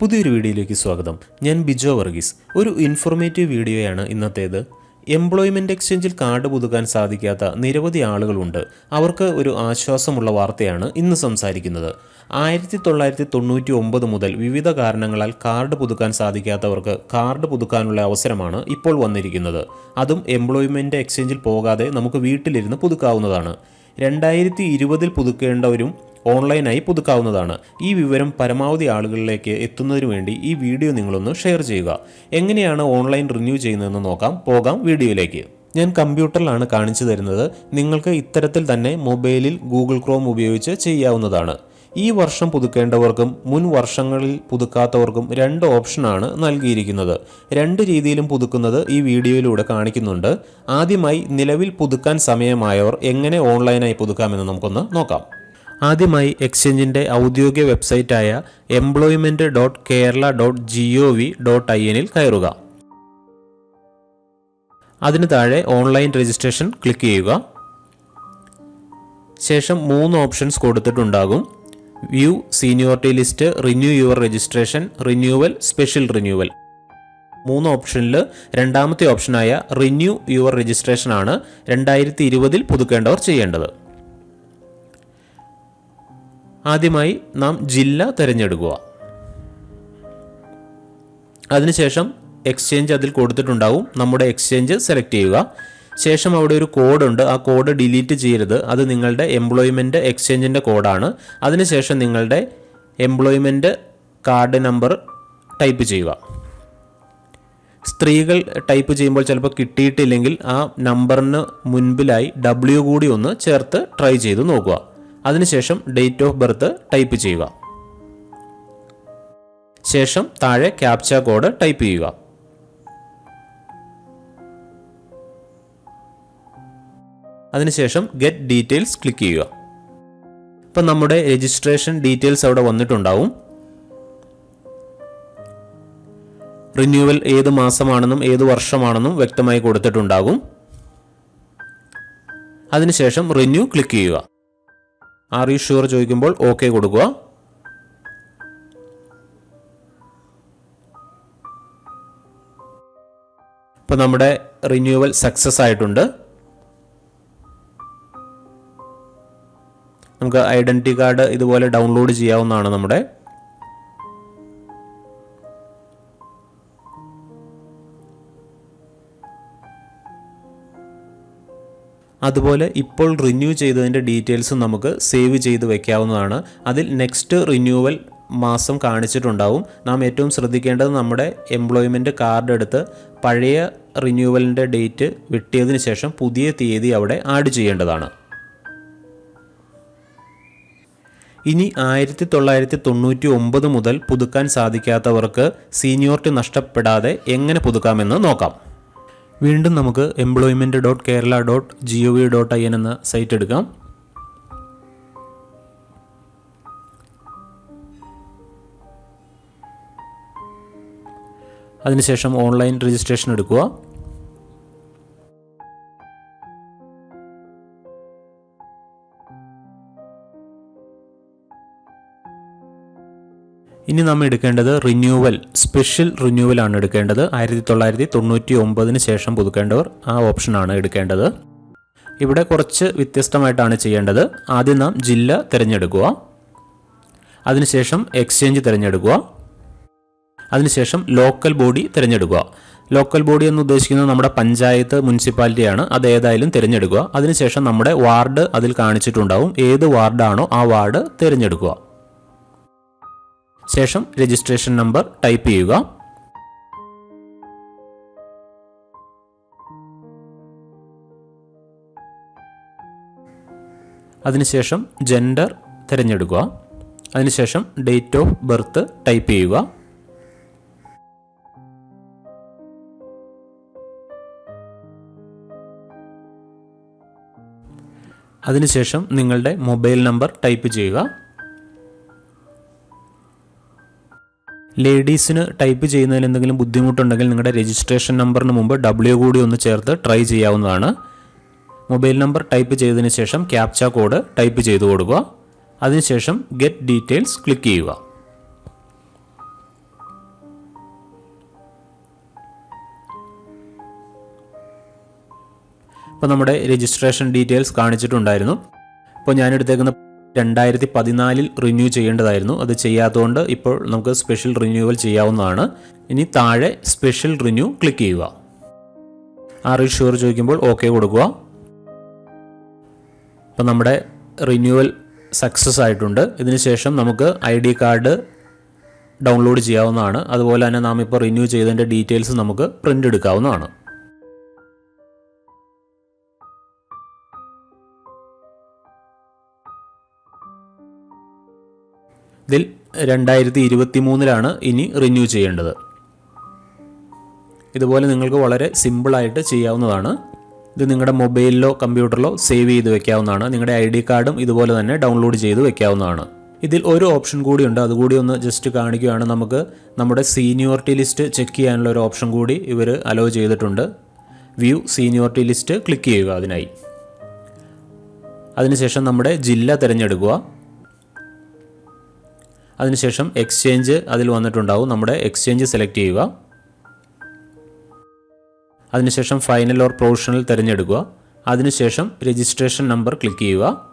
പുതിയൊരു വീഡിയോയിലേക്ക് സ്വാഗതം. ഞാൻ ബിജോ വർഗീസ്. ഒരു ഇൻഫോർമേറ്റീവ് വീഡിയോയാണ് ഇന്നത്തേത്. എംപ്ലോയ്മെന്റ് എക്സ്ചേഞ്ചിൽ കാർഡ് പുതുക്കാൻ സാധിക്കാത്ത നിരവധി ആളുകളുണ്ട്. അവർക്ക് ഒരു ആശ്വാസമുള്ള വാർത്തയാണ് ഇന്ന് സംസാരിക്കുന്നത്. ആയിരത്തി തൊള്ളായിരത്തി തൊണ്ണൂറ്റി ഒമ്പത് മുതൽ വിവിധ കാരണങ്ങളാൽ കാർഡ് പുതുക്കാൻ സാധിക്കാത്തവർക്ക് കാർഡ് പുതുക്കാനുള്ള അവസരമാണ് ഇപ്പോൾ വന്നിരിക്കുന്നത്. അതും എംപ്ലോയ്മെന്റ് എക്സ്ചേഞ്ചിൽ പോകാതെ നമുക്ക് വീട്ടിലിരുന്ന് പുതുക്കാവുന്നതാണ്. രണ്ടായിരത്തി ഇരുപതിൽ പുതുക്കേണ്ടവരും ഓൺലൈനായി പുതുക്കാവുന്നതാണ്. ഈ വിവരം പരമാവധി ആളുകളിലേക്ക് എത്തുന്നതിന് വേണ്ടി ഈ വീഡിയോ നിങ്ങളൊന്ന് ഷെയർ ചെയ്യുക. എങ്ങനെയാണ് ഓൺലൈൻ റിന്യൂ ചെയ്യുന്നതെന്ന് നോക്കാം. പോകാം വീഡിയോയിലേക്ക്. ഞാൻ കമ്പ്യൂട്ടറിലാണ് കാണിച്ചു തരുന്നത്. നിങ്ങൾക്ക് ഇത്തരത്തിൽ തന്നെ മൊബൈലിൽ ഗൂഗിൾ ക്രോം ഉപയോഗിച്ച് ചെയ്യാവുന്നതാണ്. ഈ വർഷം പുതുക്കേണ്ടവർക്കും മുൻ വർഷങ്ങളിൽ പുതുക്കാത്തവർക്കും രണ്ട് ഓപ്ഷനാണ് നൽകിയിരിക്കുന്നത്. രണ്ട് രീതിയിലും പുതുക്കുന്നത് ഈ വീഡിയോയിലൂടെ കാണിക്കുന്നുണ്ട്. ആദ്യമായി നിലവിൽ പുതുക്കാൻ സമയമായവർ എങ്ങനെ ഓൺലൈനായി പുതുക്കാമെന്ന് നമുക്കൊന്ന് നോക്കാം. ആദ്യമായി എക്സ്ചേഞ്ചിന്റെ ഔദ്യോഗിക വെബ്സൈറ്റായ employment dot Kerala dot G O V dot I എനിൽ കയറുക. അതിന് താഴെ ഓൺലൈൻ രജിസ്ട്രേഷൻ ക്ലിക്ക് ചെയ്യുക. ശേഷം മൂന്ന് options കൊടുത്തിട്ടുണ്ടാകും. View seniority list renew your registration renewal special renewal. മൂന്ന് ഓപ്ഷനിൽ രണ്ടാമത്തെ ഓപ്ഷനായ റിന്യൂ യുവർ രജിസ്ട്രേഷൻ ആണ് രണ്ടായിരത്തി ഇരുപതിൽ പുതുക്കേണ്ടവർ ചെയ്യേണ്ടത്. ആദ്യമായി നാം ജില്ല തിരഞ്ഞെടുക്കുക. അതിനുശേഷം എക്സ്ചേഞ്ച് അതിൽ കൊടുത്തിട്ടുണ്ടാവും. നമ്മുടെ എക്സ്ചേഞ്ച് സെലക്ട് ചെയ്യുക. ശേഷം അവിടെ ഒരു കോഡുണ്ട് ആ കോഡ് ഡിലീറ്റ് ചെയ്യരുത്. അത് നിങ്ങളുടെ എംപ്ലോയ്മെന്റ് എക്സ്ചേഞ്ചിന്റെ കോഡാണ് അതിനുശേഷം നിങ്ങളുടെ എംപ്ലോയ്മെന്റ് കാർഡ് നമ്പർ ടൈപ്പ് ചെയ്യുക. സ്ത്രീകൾ ടൈപ്പ് ചെയ്യുമ്പോൾ ചിലപ്പോൾ കിട്ടിയിട്ടില്ലെങ്കിൽ ആ നമ്പറിന് മുൻപിലായി ഡബ്ല്യു കൂടി ഒന്ന് ചേർത്ത് ട്രൈ ചെയ്ത് നോക്കുക. അതിനുശേഷം ഡേറ്റ് ഓഫ് ബർത്ത് ടൈപ്പ് ചെയ്യുക. ശേഷം താഴെ ക്യാപ്ച കോഡ് ടൈപ്പ് ചെയ്യുക. അതിനുശേഷം ഗെറ്റ് ഡീറ്റെയിൽസ് ക്ലിക്ക് ചെയ്യുക. ഇപ്പം നമ്മുടെ രജിസ്ട്രേഷൻ ഡീറ്റെയിൽസ് അവിടെ വന്നിട്ടുണ്ടാവും. റിന്യൂവൽ ഏത് മാസമാണെന്നും ഏത് വർഷമാണെന്നും വ്യക്തമായി കൊടുത്തിട്ടുണ്ടാകും. അതിനുശേഷം റിന്യൂ ക്ലിക്ക് ചെയ്യുക. ആർ യു ഷുവർ ചോദിക്കുമ്പോൾ ഓക്കെ കൊടുക്കുക. ഇപ്പോൾ നമ്മുടെ റിന്യൂവൽ സക്സസ് ആയിട്ടുണ്ട്. നമുക്ക് ഐഡന്റി കാർഡ് ഇതുപോലെ ഡൗൺലോഡ് ചെയ്യാവുന്നതാണ് നമ്മുടെ അതുപോലെ ഇപ്പോൾ റിന്യൂ ചെയ്തതിന്റെ ഡീറ്റെയിൽസും നമുക്ക് സേവ് ചെയ്ത് വെക്കാവുന്നതാണ്. അതിൽ നെക്സ്റ്റ് റിന്യൂവൽ മാസം കാണിച്ചിട്ടുണ്ടാവും. നാം ഏറ്റവും ശ്രദ്ധിക്കേണ്ടത് നമ്മുടെ എംപ്ലോയ്മെന്റ് കാർഡ് എടുത്ത് പഴയ റിന്യൂവലിന്റെ ഡേറ്റ് വെട്ടിയതിന് ശേഷം പുതിയ തീയതി അവിടെ ആഡ് ചെയ്യേണ്ടതാണ്. ഇനി ആയിരത്തി തൊള്ളായിരത്തി തൊണ്ണൂറ്റി ഒമ്പത് മുതൽ പുതുക്കാൻ സാധിക്കാത്തവർക്ക് സീനിയോറിറ്റി നഷ്ടപ്പെടാതെ എങ്ങനെ പുതുക്കാമെന്ന് നോക്കാം. വീണ്ടും നമുക്ക് employment dot Kerala dot G O V dot I N എന്ന സൈറ്റ് എടുക്കാം. അതിനുശേഷം ഓൺലൈൻ രജിസ്ട്രേഷൻ എടുക്കുക. ഇനി നമ്മൾ എടുക്കേണ്ടത് റിന്യൂവൽ സ്പെഷ്യൽ റിന്യൂവൽ ആണ് എടുക്കേണ്ടത്. ആയിരത്തി തൊള്ളായിരത്തി തൊണ്ണൂറ്റി ഒമ്പതിന് ശേഷം പുതുക്കേണ്ടവർ ആ ഓപ്ഷനാണ് എടുക്കേണ്ടത്. ഇവിടെ കുറച്ച് വ്യത്യസ്തമായിട്ടാണ് ചെയ്യേണ്ടത്. ആദ്യം നാം ജില്ല തിരഞ്ഞെടുക്കുക. അതിനുശേഷം എക്സ്ചേഞ്ച് തിരഞ്ഞെടുക്കുക. അതിനുശേഷം ലോക്കൽ ബോഡി തിരഞ്ഞെടുക്കുക. ലോക്കൽ ബോഡി എന്ന് ഉദ്ദേശിക്കുന്നത് നമ്മുടെ പഞ്ചായത്ത് മുനിസിപ്പാലിറ്റിയാണ് അത് ഏതായാലും തിരഞ്ഞെടുക്കുക. അതിനുശേഷം നമ്മുടെ വാർഡ് അതിൽ കാണിച്ചിട്ടുണ്ടാവും. ഏത് വാർഡാണോ ആ വാർഡ് തിരഞ്ഞെടുക്കുക. ശേഷം രജിസ്ട്രേഷൻ നമ്പർ ടൈപ്പ് ചെയ്യുക. അതിനുശേഷം ജെൻഡർ തിരഞ്ഞെടുക്കുക. അതിനുശേഷം ഡേറ്റ് ഓഫ് ബർത്ത് ടൈപ്പ് ചെയ്യുക. അതിനുശേഷം നിങ്ങളുടെ മൊബൈൽ നമ്പർ ടൈപ്പ് ചെയ്യുക. ലേഡീസിന് ടൈപ്പ് ചെയ്യുന്നതിൽ എന്തെങ്കിലും ബുദ്ധിമുട്ടുണ്ടെങ്കിൽ നിങ്ങളുടെ രജിസ്ട്രേഷൻ നമ്പറിന് മുമ്പ് ഡബ്ല്യു കൂടി ഒന്ന് ചേർത്ത് ട്രൈ ചെയ്യാവുന്നതാണ്. മൊബൈൽ നമ്പർ ടൈപ്പ് ചെയ്തതിന് ശേഷം ക്യാപ്ച കോഡ് ടൈപ്പ് ചെയ്തു കൊടുക്കുക. അതിനുശേഷം ഗെറ്റ് ഡീറ്റെയിൽസ് ക്ലിക്ക് ചെയ്യുക. അപ്പോൾ നമ്മുടെ രജിസ്ട്രേഷൻ ഡീറ്റെയിൽസ് കാണിച്ചിട്ടുണ്ടായിരുന്നു. അപ്പോൾ ഞാനെടുത്തേക്കുന്ന രണ്ടായിരത്തി പതിനാലിൽ റിന്യൂ ചെയ്യേണ്ടതായിരുന്നു. അത് ചെയ്യാത്തതുകൊണ്ട് ഇപ്പോൾ നമുക്ക് സ്പെഷ്യൽ റിന്യൂവൽ ചെയ്യാവുന്നതാണ്. ഇനി താഴെ സ്പെഷ്യൽ റിന്യൂ ക്ലിക്ക് ചെയ്യുക. ആർ ഷുവർ ചോദിക്കുമ്പോൾ ഓക്കെ കൊടുക്കുക. അപ്പോൾ നമ്മുടെ റിന്യൂവൽ സക്സസ് ആയിട്ടുണ്ട്. ഇതിനുശേഷം നമുക്ക് ഐ ഡി കാർഡ് ഡൗൺലോഡ് ചെയ്യാവുന്നതാണ്. അതുപോലെ തന്നെ നാം ഇപ്പോൾ റിന്യൂ ചെയ്തതിന്റെ ഡീറ്റെയിൽസ് നമുക്ക് പ്രിന്റ് എടുക്കാവുന്നതാണ്. ഇതിൽ രണ്ടായിരത്തി ഇരുപത്തി മൂന്നിലാണ് ഇനി റിന്യൂ ചെയ്യേണ്ടത്. ഇതുപോലെ നിങ്ങൾക്ക് വളരെ സിമ്പിളായിട്ട് ചെയ്യാവുന്നതാണ്. ഇത് നിങ്ങളുടെ മൊബൈലിലോ കമ്പ്യൂട്ടറിലോ സേവ് ചെയ്ത് വെക്കാവുന്നതാണ്. നിങ്ങളുടെ ഐ ഡി കാർഡും ഇതുപോലെ തന്നെ ഡൗൺലോഡ് ചെയ്ത് വെക്കാവുന്നതാണ്. ഇതിൽ ഒരു ഓപ്ഷൻ കൂടിയുണ്ട് അതുകൂടി ഒന്ന് ജസ്റ്റ് കാണിക്കുകയാണ്. നമുക്ക് നമ്മുടെ സീനിയോറിറ്റി ലിസ്റ്റ് ചെക്ക് ചെയ്യാനുള്ള ഒരു ഓപ്ഷൻ കൂടി ഇവർ അലോ ചെയ്തിട്ടുണ്ട്. വ്യൂ സീനിയോറിറ്റി ലിസ്റ്റ് ക്ലിക്ക് ചെയ്യുക അതിനായി. അതിനുശേഷം നമ്മുടെ ജില്ല തിരഞ്ഞെടുക്കുക. അതിനുശേഷം എക്സ്ചേഞ്ച് അതിൽ വന്നിട്ടുണ്ടാവും. നമ്മുടെ എക്സ്ചേഞ്ച് സെലക്ട് ചെയ്യുക. അതിനുശേഷം ഫൈനൽ ഓർ പ്രൊവിഷണൽ തിരഞ്ഞെടുക്കുക. അതിനുശേഷം രജിസ്ട്രേഷൻ നമ്പർ ക്ലിക്ക് ചെയ്യുക.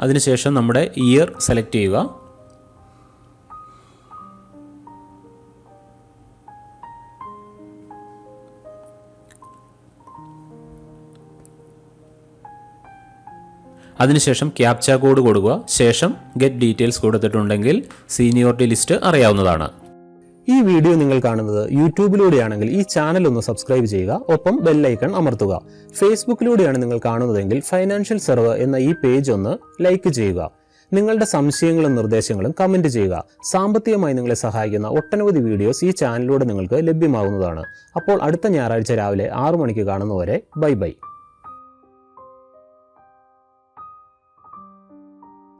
അതിനുശേഷം നമ്മുടെ ഇയർ സെലക്ട് ചെയ്യുക. അതിനുശേഷം ക്യാപ്ച കോഡ് കൊടുക്കുക. ശേഷം ഗെറ്റ് ഡീറ്റെയിൽസ് കൊടുത്തിട്ടുണ്ടെങ്കിൽ സീനിയോറിറ്റി ലിസ്റ്റ് അറിയാവുന്നതാണ്. ഈ വീഡിയോ നിങ്ങൾ കാണുന്നത് യൂട്യൂബിലൂടെയാണെങ്കിൽ ഈ ചാനൽ ഒന്ന് സബ്സ്ക്രൈബ് ചെയ്യുക. ഒപ്പം ബെല്ലൈക്കൺ അമർത്തുക. ഫേസ്ബുക്കിലൂടെയാണ് നിങ്ങൾ കാണുന്നതെങ്കിൽ ഫൈനാൻഷ്യൽ സെർവ് എന്ന ഈ പേജ് ഒന്ന് ലൈക്ക് ചെയ്യുക. നിങ്ങളുടെ സംശയങ്ങളും നിർദ്ദേശങ്ങളും കമന്റ് ചെയ്യുക. സാമ്പത്തികമായി നിങ്ങളെ സഹായിക്കുന്ന ഒട്ടനവധി വീഡിയോസ് ഈ ചാനലിലൂടെ നിങ്ങൾക്ക് ലഭ്യമാകുന്നതാണ്. അപ്പോൾ അടുത്ത ഞായറാഴ്ച രാവിലെ ആറു മണിക്ക് കാണുന്നവരെ ബൈ ബൈ